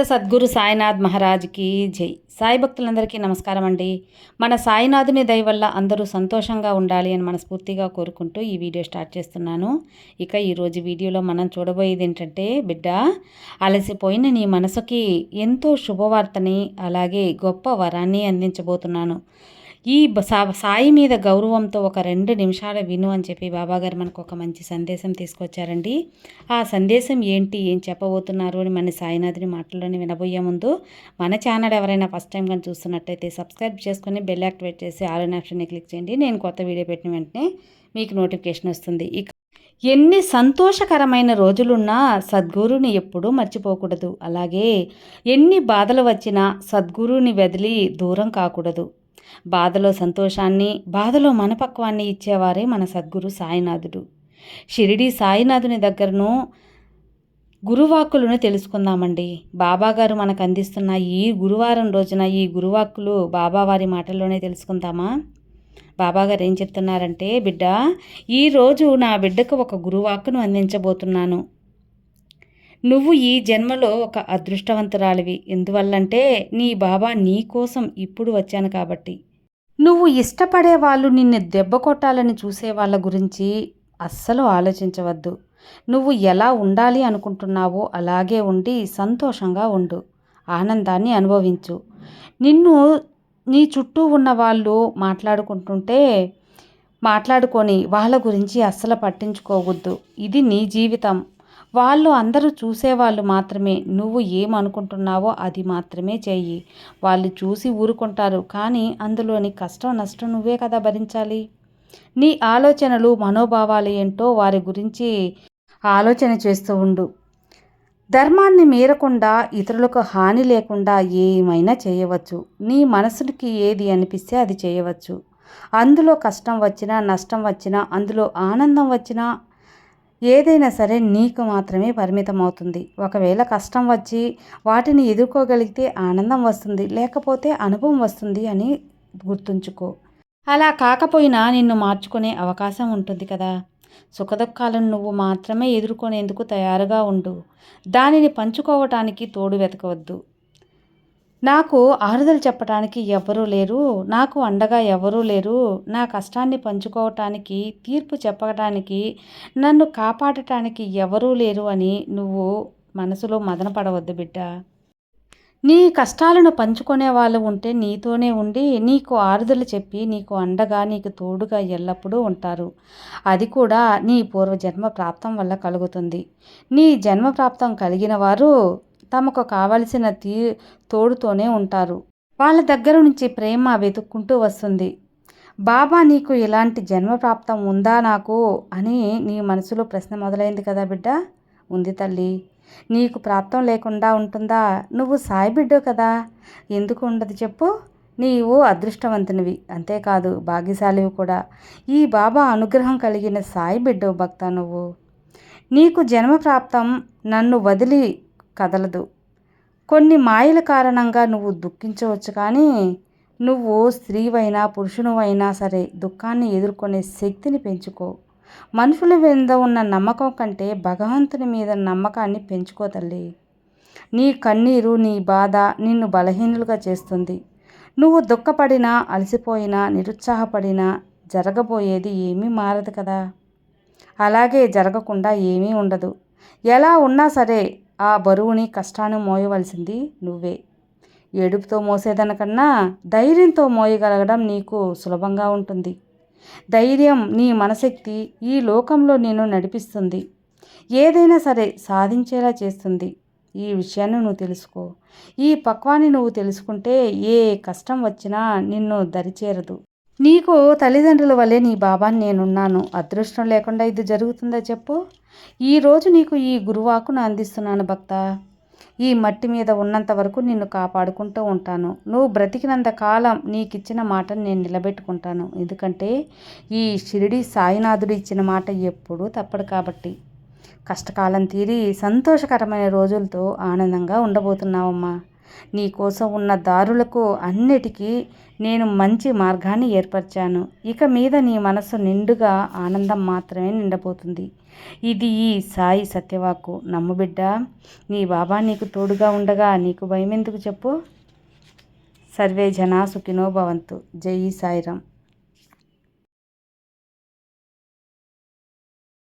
సమర్థ సద్గురు సాయినాథ్ మహారాజ్కి జై. సాయి భక్తులందరికీ నమస్కారం అండి. మన సాయినాథుని దయ వల్ల అందరూ సంతోషంగా ఉండాలి అని మనస్ఫూర్తిగా కోరుకుంటూ ఈ వీడియో స్టార్ట్ చేస్తున్నాను. ఇక ఈరోజు వీడియోలో మనం చూడబోయేది ఏంటంటే బిడ్డ అలసిపోయిన నీ మనసుకి ఎంతో శుభవార్తని అలాగే గొప్ప వరాన్ని అందించబోతున్నాను. ఈ సా- సాయి మీద గౌరవంతో ఒక రెండు నిమిషాలు విను అని చెప్పి బాబాగారు మనకు ఒక మంచి సందేశం తీసుకొచ్చారండి. ఆ సందేశం ఏంటి ఏం చెప్పబోతున్నారు అని మన సాయినాథుని మాటల్లోనే వినబోయే ముందు మన ఛానల్ ఎవరైనా ఫస్ట్ టైం కానీ చూస్తున్నట్టయితే సబ్స్క్రైబ్ చేసుకొని బెల్ యాక్టివేట్ చేసి ఆల్ అనే ఆప్షన్ని క్లిక్ చేయండి. నేను కొత్త వీడియో పెట్టిన వెంటనే మీకు నోటిఫికేషన్ వస్తుంది. ఇక ఎన్ని సంతోషకరమైన రోజులున్నా సద్గురుని ఎప్పుడూ మర్చిపోకూడదు. అలాగే ఎన్ని బాధలు వచ్చినా సద్గురుని వదిలి దూరం కాకూడదు. బాధలో సంతోషాన్ని బాధలో మనపక్వాన్ని ఇచ్చేవారే మన సద్గురు సాయినాథుడు. షిరిడి సాయినాథుని దగ్గరను గురువాక్కులను తెలుసుకుందామండి. బాబాగారు మనకు అందిస్తున్న ఈ గురువారం రోజున ఈ గురువాక్కులు బాబావారి మాటల్లోనే తెలుసుకుందామా? బాబాగారు ఏం చెప్తున్నారంటే బిడ్డ ఈరోజు నా బిడ్డకు ఒక గురువాక్కును అందించబోతున్నాను. నువ్వు ఈ జన్మలో ఒక అదృష్టవంతురాలివి. ఎందువల్లంటే నీ బాబా నీ కోసం ఇప్పుడు వచ్చాను కాబట్టి. నువ్వు ఇష్టపడే వాళ్ళు నిన్ను దెబ్బ కొట్టాలని చూసే వాళ్ళ గురించి అస్సలు ఆలోచించవద్దు. నువ్వు ఎలా ఉండాలి అనుకుంటున్నావో అలాగే ఉండి సంతోషంగా ఉండు. ఆనందాన్ని అనుభవించు. నిన్ను నీ చుట్టూ ఉన్న వాళ్ళు మాట్లాడుకుంటుంటే మాట్లాడుకొని వాళ్ళ గురించి అస్సలు పట్టించుకోవద్దు. ఇది నీ జీవితం. వాళ్ళు అందరూ చూసేవాళ్ళు మాత్రమే. నువ్వు ఏమనుకుంటున్నావో అది మాత్రమే చెయ్యి. వాళ్ళు చూసి ఊరుకుంటారు. కానీ అందులోని కష్టం నష్టం నువ్వే కదా భరించాలి. నీ ఆలోచనలు మనోభావాలు ఏంటో వారి గురించి ఆలోచన చేస్తూ ఉండు. ధర్మాన్ని మీరకుండా ఇతరులకు హాని లేకుండా ఏమైనా చేయవచ్చు. నీ మనసుకి ఏది అనిపిస్తే అది చేయవచ్చు. అందులో కష్టం వచ్చినా నష్టం వచ్చినా అందులో ఆనందం వచ్చినా ఏదైనా సరే నీకు మాత్రమే పరిమితం అవుతుంది ఒకవేళ కష్టం వచ్చి వాటిని ఎదుర్కోగలిగితే ఆనందం వస్తుంది లేకపోతే అనుభవం వస్తుంది అని గుర్తుంచుకో. అలా కాకపోయినా నిన్ను మార్చుకునే అవకాశం ఉంటుంది కదా. సుఖదుఖాలను నువ్వు మాత్రమే ఎదుర్కొనేందుకు తయారుగా ఉండు. దానిని పంచుకోవటానికి తోడు వెతకవద్దు. నాకు ఆరుదలు చెప్పడానికి ఎవరూ లేరు నాకు అండగా ఎవరూ లేరు నా కష్టాన్ని పంచుకోవటానికి తీర్పు చెప్పడానికి నన్ను కాపాడటానికి ఎవరూ లేరు అని నువ్వు మనసులో మదనపడవద్దు బిడ్డ. నీ కష్టాలను పంచుకునే వాళ్ళు ఉంటే నీతోనే ఉండి నీకు ఆరుదలు చెప్పి నీకు అండగా నీకు తోడుగా ఎల్లప్పుడూ ఉంటారు. అది కూడా నీ పూర్వజన్మ ప్రాప్తం వల్ల కలుగుతుంది. నీ జన్మ ప్రాప్తం కలిగిన వారు తమకు కావలసిన తీ తోడుతోనే ఉంటారు. వాళ్ళ దగ్గర నుంచి ప్రేమ వెతుక్కుంటూ వస్తుంది. బాబా నీకు ఇలాంటి జన్మ ప్రాప్తం ఉందా నాకు? అని నీ మనసులో ప్రశ్న మొదలైంది కదా బిడ్డ. ఉంది తల్లి. నీకు ప్రాప్తం లేకుండా ఉంటుందా? నువ్వు సాయి బిడ్డవు కదా. ఎందుకు ఉండదు చెప్పు. నీవు అదృష్టవంతునివి. అంతేకాదు భాగ్యశాలివి కూడా. ఈ బాబా అనుగ్రహం కలిగిన సాయి బిడ్డవు భక్త నువ్వు. నీకు జన్మ ప్రాప్తం నన్ను వదిలి కదలదు. కొన్ని మాయల కారణంగా నువ్వు దుఃఖించవచ్చు కానీ నువ్వు స్త్రీవైనా పురుషునివైనా సరే దుఃఖాన్ని ఎదుర్కొనే శక్తిని పెంచుకో. మనుషుల మీద ఉన్న నమ్మకం కంటే భగవంతుని మీద నమ్మకాన్ని పెంచుకో తల్లి. నీ కన్నీరు నీ బాధ నిన్ను బలహీనులుగా చేస్తుంది. నువ్వు దుఃఖపడినా అలసిపోయినా నిరుత్సాహపడినా జరగబోయేది ఏమీ మారదు కదా. అలాగే జరగకుండా ఏమీ ఉండదు. ఎలా ఉన్నా సరే ఆ బరువుని కష్టాన్ని మోయవలసింది నువ్వే. ఏడుపుతో మోసేదనకన్నా ధైర్యంతో మోయగలగడం నీకు సులభంగా ఉంటుంది. ధైర్యం నీ మనశక్తి ఈ లోకంలో నేను నడిపిస్తుంది. ఏదైనా సరే సాధించేలా చేస్తుంది. ఈ విషయాన్ని నువ్వు తెలుసుకో. ఈ పక్వాన్ని నువ్వు తెలుసుకుంటే ఏ కష్టం వచ్చినా నిన్ను దరిచేరదు. నీకు తల్లిదండ్రుల వల్లే నీ బాబాని నేనున్నాను. అదృష్టం లేకుండా ఇది జరుగుతుందా చెప్పు. ఈరోజు నీకు ఈ గురువాకును అందిస్తున్నాను భక్త. ఈ మట్టి మీద ఉన్నంత వరకు నిన్ను కాపాడుకుంటూ ఉంటాను. నువ్వు బ్రతికినంత కాలం నీకు ఇచ్చిన మాటను నేను నిలబెట్టుకుంటాను. ఎందుకంటే ఈ షిరిడి సాయినాథుడు ఇచ్చిన మాట ఎప్పుడూ తప్పడు కాబట్టి. కష్టకాలం తీరి సంతోషకరమైన రోజులతో ఆనందంగా ఉండబోతున్నావమ్మా. నీ కోసం ఉన్న దారులకు అన్నిటికీ నేను మంచి మార్గాన్ని ఏర్పరిచాను. ఇక మీద నీ మనసు నిండుగా ఆనందం మాత్రమే నిండబోతుంది. ఇది ఈ సాయి సత్యవాకు నమ్ముబిడ్డ నీ బాబా నీకు తోడుగా ఉండగా నీకు భయం ఎందుకు చెప్పు? సర్వే జనా సుఖినో భవంతు. జై సాయిరామ్.